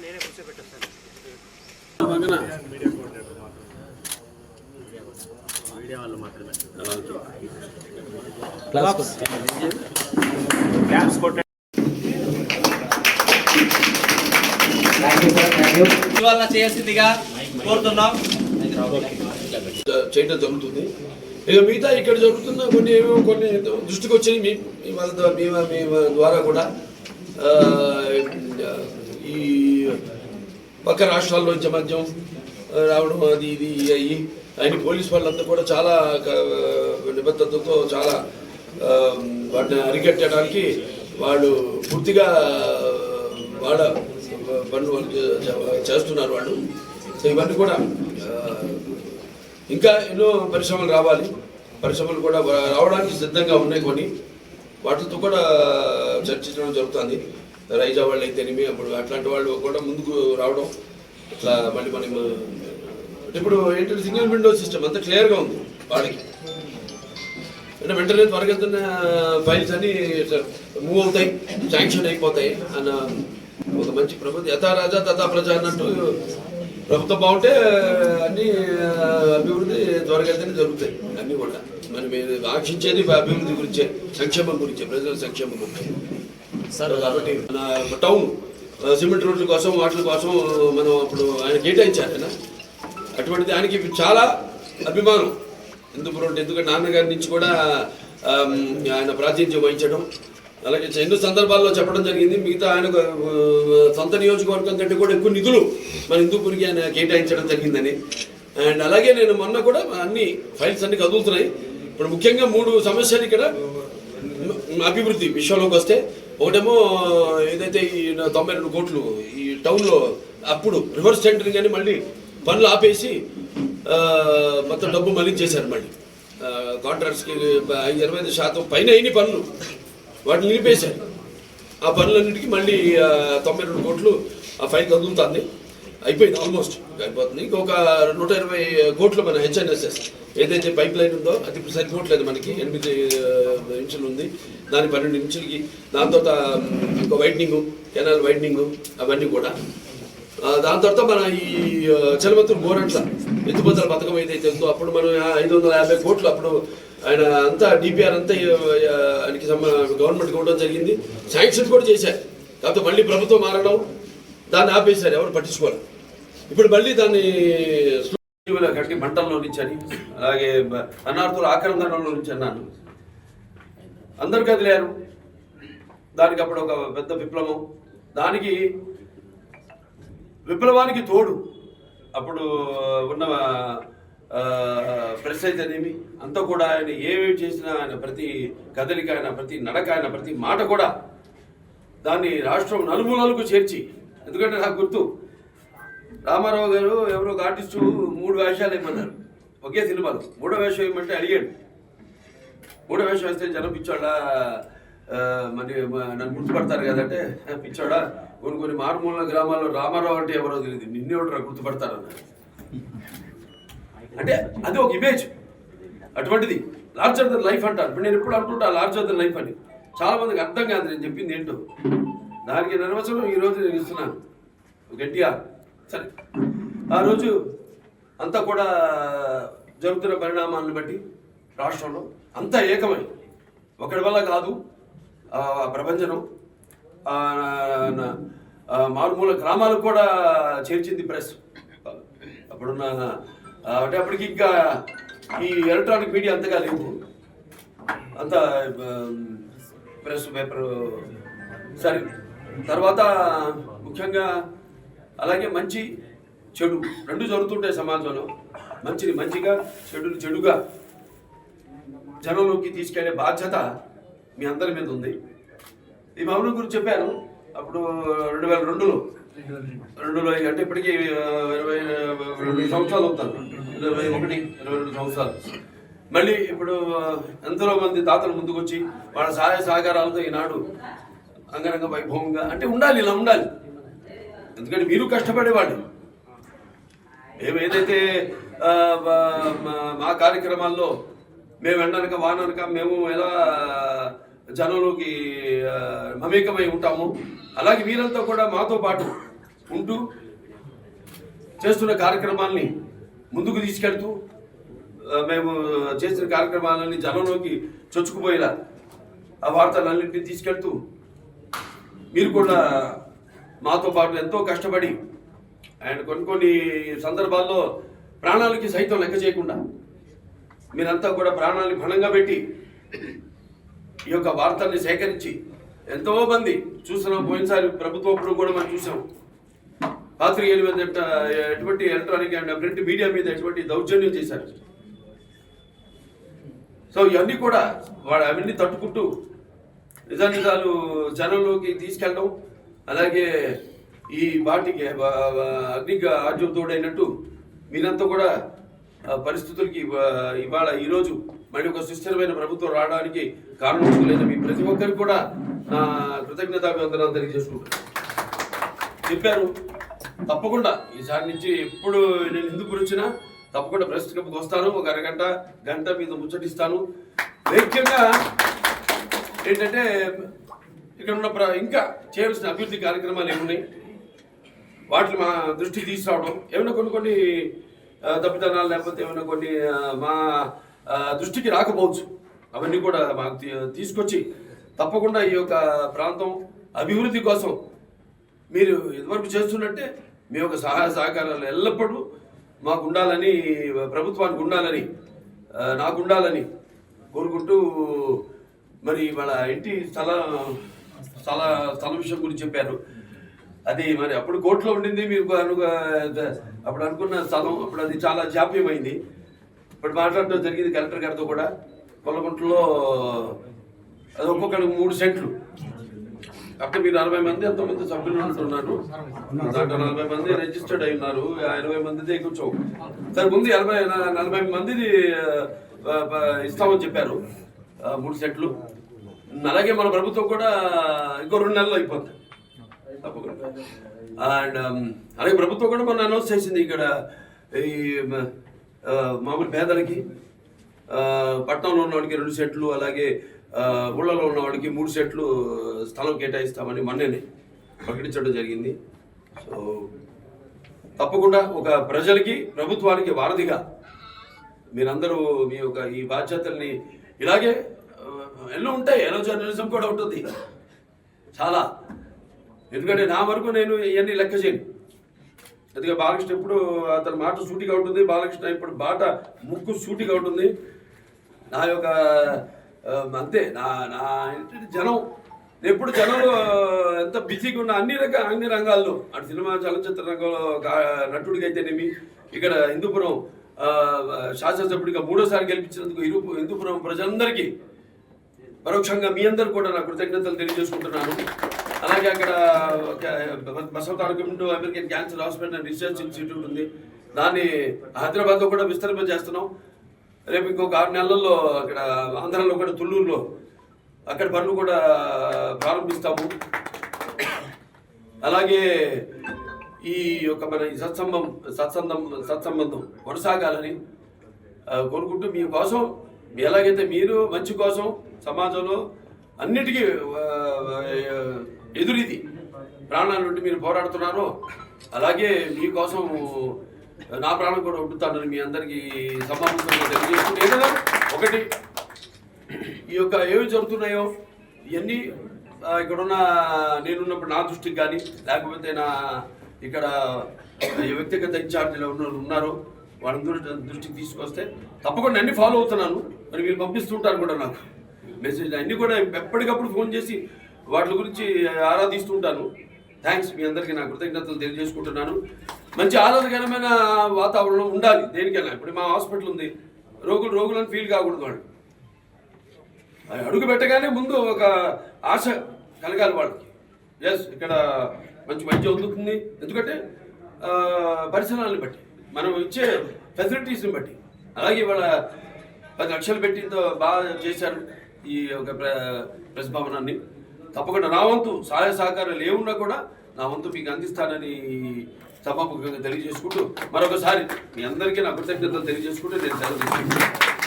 నేనే కూర్చోబెట్టేస్తాను మీడియా వాళ్ళు మాత్రమే కొట్టండి ఇవాళ చేయాల్సిందిగా కోరుతున్నాం. చేయడం జరుగుతుంది. ఇక మిగతా ఇక్కడ జరుగుతున్న కొన్ని ఏమో కొన్ని దృష్టికి వచ్చినాయి మీ మీ వాళ్ళ ద్వారా- మీ ద్వారా కూడా. ఈ పక్క రాష్ట్రాల నుంచి మద్యం రావడం అది ఇది అయ్యి ఆయన పోలీస్ వాళ్ళంతా కూడా చాలా నిబద్ధతతో చాలా వాటిని అరికట్టడానికి వాళ్ళు పూర్తిగా వాళ్ళ పనులు చేస్తున్నారు వాళ్ళు. సో ఇవన్నీ కూడా ఇంకా ఎన్నో పరిశ్రమలు రావాలి. పరిశ్రమలు కూడా రావడానికి సిద్ధంగా ఉన్నాయి కొన్ని. వాటితో కూడా చర్చించడం జరుగుతుంది. రైజా వాళ్ళు అయితేనేమి అప్పుడు అట్లాంటి వాళ్ళు కూడా ముందుకు రావడం ఇట్లా మళ్ళీ మనకి అంటే ఇప్పుడు ఏంటంటే సింగిల్ విండో సిస్టమ్ అంతా క్లియర్గా ఉంది వాళ్ళకి. అంటే వెంటనే త్వరగా ఫైల్స్ అన్ని మూవ్ అవుతాయి శాంక్షన్ అయిపోతాయి అన్న ఒక మంచి ప్రభుత్వం యథా రాజా తథా ప్రజ అన్నట్టు ప్రభుత్వం బాగుంటే అన్ని అభివృద్ధి త్వరగతిని జరుగుతాయి అన్నీ కూడా. మనం ఆశించేది అభివృద్ధి గురించే సంక్షేమం గురించే ప్రజల సంక్షేమం గురించి. సార్. కాబట్టి మన టౌన్ సిమెంట్ రోడ్ల కోసం వాటి కోసం మనం అప్పుడు ఆయన కేటాయించారు ఆయన అటువంటి దానికి చాలా అభిమానం. హిందూపురం అంటే ఎందుకంటే నాన్నగారి నుంచి కూడా ఆయన ప్రాతినిధ్యం వహించడం అలాగే ఎన్నో సందర్భాల్లో చెప్పడం జరిగింది. మిగతా ఆయన సొంత నియోజకవర్గం కంటే కూడా ఎక్కువ నిధులు మన హిందూపురికి ఆయన కేటాయించడం జరిగిందని. అండ్ అలాగే నేను మొన్న కూడా అన్ని ఫైల్స్ అన్ని కదులుతున్నాయి. ఇప్పుడు ముఖ్యంగా మూడు సమస్యలు ఇక్కడ. అభివృద్ధి విషయంలోకి వస్తే ఒకటేమో ఏదైతే ఈ తొంభై రెండు కోట్లు ఈ టౌన్లో అప్పుడు రివర్స్ టెండరింగ్ అని మళ్ళీ పనులు ఆపేసి మొత్తం డబ్బు మళ్ళీ చేశారు మళ్ళీ. కాంట్రాక్ట్స్కి ఇరవై ఐదు శాతం పైన అయిన పనులు వాటిని నిలిపేశారు. ఆ పనులన్నిటికీ మళ్ళీ తొంభై రెండు కోట్లు ఆ ఫైల్ కదులుతుంది. అయిపోయింది ఆల్మోస్ట్. అయిపోతుంది. ఇంకొక నూట ఇరవై కోట్లు మన హెచ్ఎన్ఎస్ఎస్. ఏదైతే పైప్ లైన్ ఉందో అది ఇప్పుడు సరిపోవట్లేదు మనకి. ఎనిమిది ఇంచులు ఉంది. దాని పన్నెండు ఇంచులకి దాని తర్వాత ఇంకో వైడ్నింగ్ కెనాల్ వైడ్నింగ్ అవన్నీ కూడా. దాని తర్వాత మన ఈ చలమతులు బోరంట్ల గోరంట్ల పథకం ఏదైతే ఉందో అప్పుడు మనం ఐదు వందల యాభై కోట్లు అప్పుడు ఆయన అంతా డిపిఆర్ అంతా ఆయనకి గవర్నమెంట్ ఇవ్వడం జరిగింది. శాంక్షన్ కూడా చేశారు. కాకపోతే మళ్ళీ ప్రభుత్వం మారడం దాన్ని ఆపేశారు ఎవరు పట్టించుకోరు. ఇప్పుడు మళ్ళీ దాన్ని ఇటీవల కట్టి మంటల్లో నుంచి అని అలాగే అన్నార్థుల ఆక్రమణలో నుంచి అన్నాను అందరు కదిలేరు దానికి అప్పుడు ఒక పెద్ద విప్లవం. దానికి విప్లవానికి తోడు అప్పుడు ఉన్న ప్రెసైజ్ ప్రెస్ అయితేనేమి అంతా కూడా ఆయన ఏమేమి చేసినా ఆయన ప్రతి కదలిక ఆయన ప్రతి నడక ఆయన ప్రతి మాట కూడా దాన్ని రాష్ట్రం నలుమూలలకు చేర్చి ఎందుకంటే నాకు గుర్తు. రామారావు గారు ఎవరో ఒక ఆర్టిస్టు మూడు వేషాలు ఇవ్వమన్నారు ఒకే సినిమాలో. మూడో వేషం ఏమంటే అడిగాడు. మూడో వేషం వేస్తే జనం పిచ్చోడా మరి నన్ను గుర్తుపడతారు కదంటే పిచ్చోడా కొన్ని కొన్ని మారుమూల గ్రామాల్లో రామారావు అంటే ఎవరో తెలియదు నిన్నే ఉంటారు గుర్తుపడతారు అన్నారు. అంటే అది ఒక ఇమేజ్ అటువంటిది. లార్జర్ దన్ లైఫ్ అంటారు. ఇప్పుడు నేను ఎప్పుడు అంటుంటా లార్జర్ దన్ లైఫ్ అని. చాలా మందికి అర్థం కాదు నేను చెప్పింది ఏంటో. దానికి నిర్వచనం ఈ రోజు నేను ఇస్తున్నాను. గట్టిగా. సరే. ఆ రోజు అంతా కూడా జరుగుతున్న పరిణామాలను బట్టి రాష్ట్రంలో అంతా ఏకమై ఒకటి వల్ల కాదు ప్రపంచనం ప్రపంచం నా- మారుమూల గ్రామాలకు కూడా చేర్చింది ప్రెస్. అప్పుడున్న అంటే అప్పటికి ఇంకా ఈ ఎలక్ట్రానిక్ మీడియా అంతగా లేదు అంత ప్రెస్ పేపర్ సరే. తర్వాత ముఖ్యంగా అలాగే మంచి చెడు రెండు జరుగుతుంటాయి సమాజంలో మంచిని మంచిగా చెడుని చెడుగా జనంలోకి తీసుకెళ్ళే బాధ్యత మీ అందరి మీద ఉంది. ఈ మౌనం గురించి చెప్పాను. అప్పుడు రెండు వేల రెండులో రెండులో అంటే ఇప్పటికీ ఇరవై రెండు సంవత్సరాలు అవుతాను ఇరవై ఒకటి ఇరవై రెండు సంవత్సరాలు. మళ్ళీ ఇప్పుడు ఆ, ఎంతో మంది తాతలు ముందుకొచ్చి వాళ్ళ సహాయ సహకారాలతో ఈనాడు అంగరంగ వైభవంగా అంటే ఉండాలి ఇలా ఉండాలి. ఎందుకంటే మీరు కష్టపడేవాడు మేము ఏదైతే మా- కార్యక్రమాల్లో మేము ఎండనక వాననక మేము ఎలా జనంలోకి మమేకమై ఉంటాము అలాగే వీరంతా కూడా మాతో పాటు ఉంటూ చేస్తున్న కార్యక్రమాల్ని ముందుకు తీసుకెళ్తూ మేము చేసిన కార్యక్రమాలన్నీ జనంలోకి చొచ్చుకుపోయేలా ఆ వార్తలన్నింటినీ తీసుకెళ్తూ మీరు కూడా మాతో పాటు ఎంతో కష్టపడి అండ్ కొన్ని కొన్ని సందర్భాల్లో ప్రాణాలకి సైతం లెక్క చేయకుండా మీరంతా కూడా ప్రాణాలని భణంగా పెట్టి ఈ యొక్క వార్తల్ని సేకరించి ఎంతో మంది చూస్తున్నాం. పోయినసారి ప్రభుత్వం కూడా మనం చూసాం. పాత్రికేయుల మీద ఎటువంటి ఎలక్ట్రానిక్ అండ్ ప్రింట్ మీడియా మీద ఎటువంటి దౌర్జన్యం చేశారు. సో ఇవన్నీ కూడా వాడు అవన్నీ తట్టుకుంటూ నిజానిజాలు జనంలోకి తీసుకెళ్ళడం అలాగే ఈ వాటికి అగ్నికి ఆజ్యం తోడైనట్టు మీరంతా కూడా పరిస్థితులకి ఇవాళ ఈరోజు మళ్ళీ ఒక సుస్థిరమైన ప్రభుత్వం రావడానికి కారణం మీ ప్రతి ఒక్కరికి కూడా నా కృతజ్ఞతాభివందనాలు తెలియజేసుకుంటున్నాను. చెప్పారు తప్పకుండా ఈసారి నుంచి ఎప్పుడు నేను ఎందుకు వచ్చినా తప్పకుండా ప్రెస్ క్లబ్కి వస్తాను. ఒక అరగంట గంట మీద ముచ్చటిస్తాను. ముఖ్యంగా ఏంటంటే ఇక్కడ ఉన్న ప్ర- ఇంకా చేయాల్సిన అభివృద్ధి కార్యక్రమాలు ఏమున్నాయి? వాటిని మా దృష్టికి తీసుకురావడం. ఏమైనా కొన్ని కొన్ని ఆ, తప్పిదనాలు లేకపోతే ఏమైనా కొన్ని మా దృష్టికి రాకపోవచ్చు. అవన్నీ కూడా మాకు తీ- తీసుకొచ్చి తప్పకుండా ఈ యొక్క ప్రాంతం అభివృద్ధి కోసం మీరు ఇదివరకు చేస్తున్నట్టే మీ యొక్క సహాయ సహకారాలు ఎల్లప్పుడూ మాకు ఉండాలని ప్రభుత్వానికి ఉండాలని నాకు ఉండాలని కోరుకుంటూ మరి వాళ్ళ ఇంటి స్థల స్థల స్థల విషయం గురించి చెప్పారు. అది మరి అప్పుడు కోర్టులో ఉండింది మీరు అప్పుడు అనుకున్న స్థలం అప్పుడు అది చాలా జాప్యమైంది. ఇప్పుడు మాట్లాడటం జరిగింది కలెక్టర్ గారితో కూడా. కొల్లగుంటలో అది ఒక్కొక్కరికి మూడు సెంట్లు. అప్పుడు మీరు నలభై మంది ఎంతమంది సభ్యులు ఉంటున్నారు. దాంట్లో నలభై మంది రిజిస్టర్డ్ అయి ఉన్నారు. ఆ ఇరవై మంది కూర్చో సరే ముందు ఎనభై నలభై మందిది ఇస్తామని చెప్పారు. మూడు సెట్లు. అలాగే మన ప్రభుత్వం కూడా ఇంకో రెండు నెలలు అయిపోతుంది తప్పకుండా. అండ్ అలాగే ప్రభుత్వం కూడా మొన్న అనౌన్స్ చేసింది ఇక్కడ ఈ మామూలు పేదలకి పట్టణంలో ఉన్నవాడికి రెండు సెట్లు అలాగే ఊళ్ళలో ఉన్నవాడికి మూడు సెట్లు స్థలం కేటాయిస్తామని మొన్ననే ప్రకటించడం జరిగింది. సో తప్పకుండా ఒక ప్రజలకి ప్రభుత్వానికి వారధిగా మీరందరూ మీ యొక్క ఈ బాధ్యతల్ని ఇలాగే ఎన్నో ఉంటాయి. ఎన్నో జర్నలిజం కూడా ఉంటుంది. చాలా. ఎందుకంటే నా వరకు నేను ఇవన్నీ లెక్క చేయను. అందుకే బాలకృష్ణ ఎప్పుడు అతని మాట సూటిగా ఉంటుంది బాలకృష్ణ ఇప్పుడు బాట ముక్కు సూటిగా ఉంటుంది. నా యొక్క అంతే. నా నా ఏంటంటే జనం. ఎప్పుడు జనం ఎంత బిజీగా ఉన్న అన్ని రకాల అన్ని రంగాల్లో. అటు సినిమా చలనచిత్ర రంగంలో నటుడికి అయితేనేమి ఇక్కడ హిందూపురం శాసనసభ్యుడిగా మూడోసారి గెలిపించినందుకు ఇరు హిందూపురం ప్రజలందరికీ పరోక్షంగా మీ అందరు కూడా నా కృతజ్ఞతలు తెలియజేసుకుంటున్నాను. అలాగే అక్కడ Basava Basavatarakam American cancer hospital and research institute ఉంది. దాన్ని హైదరాబాద్లో కూడా విస్తరింపజేస్తున్నాం రేపు ఇంకొక ఆరు నెలల్లో అక్కడ ఆంధ్రాలో కూడా తుళ్ళూరులో అక్కడ పనులు కూడా ప్రారంభిస్తాము. అలాగే ఈ యొక్క మన ఈ సత్సంబం సత్సంబం సత్సంబంధం కొనసాగాలని కోరుకుంటూ మీ కోసం మీ ఎలాగైతే మీరు మంచి కోసం సమాజంలో అన్నిటికీ ఎదురిది ప్రాణాల నుండి మీరు పోరాడుతున్నారో అలాగే మీకోసం నా ప్రాణం కూడా ఉంటుతానని మీ అందరికీ సమావేశంగా తెలియజేసుకుంటే ఏదైనా ఒకటి ఈ యొక్క ఏమి జరుగుతున్నాయో ఇవన్నీ ఇక్కడున్న నేనున్నప్పుడు నా దృష్టికి కానీ లేకపోతే నా ఇక్కడ వ్యక్తిగత ఇన్ఛార్జీలు ఉన్న- ఉన్నారు వాళ్ళందరూ దృష్టికి తీసుకొస్తే తప్పకుండా అన్ని ఫాలో అవుతున్నాను. మరి మీరు పంపిస్తుంటారు కూడా నాకు మెసేజ్ అన్ని కూడా ఎప్పటికప్పుడు ఫోన్ చేసి వాటి గురించి ఆరాధిస్తుంటాను. థ్యాంక్స్ మీ అందరికీ నా కృతజ్ఞతలు తెలియజేసుకుంటున్నాను. మంచి ఆహ్లాదకరమైన వాతావరణం ఉండాలి దేనికైనా. ఇప్పుడు మా హాస్పిటల్ ఉంది. రోగులు రోగులను ఫీల్ కాకూడదు వాళ్ళు. అది అడుగు పెట్టగానే ముందు ఒక ఆశ కలగాలి వాళ్ళకి. ఎస్ ఇక్కడ మంచి వైద్యం అందుతుంది ఎందుకంటే పరిసరాలను బట్టి మనం ఇచ్చే ఫెసిలిటీస్ని బట్టి. అలాగే వాళ్ళ పది లక్షలు పెట్టి ఇంత బాగా చేశారు ఈ ఒక ప్ర- ప్రెస్ భవనాన్ని. తప్పకుండా నా వంతు సహాయ సహకారాలు ఏమున్నా కూడా నా వంతు మీకు అందిస్తానని సభాముఖంగా తెలియజేసుకుంటూ మరొకసారి మీ అందరికీ నా కృతజ్ఞతలు తెలియజేసుకుంటూ నేను సెలవు తీసుకుంటాను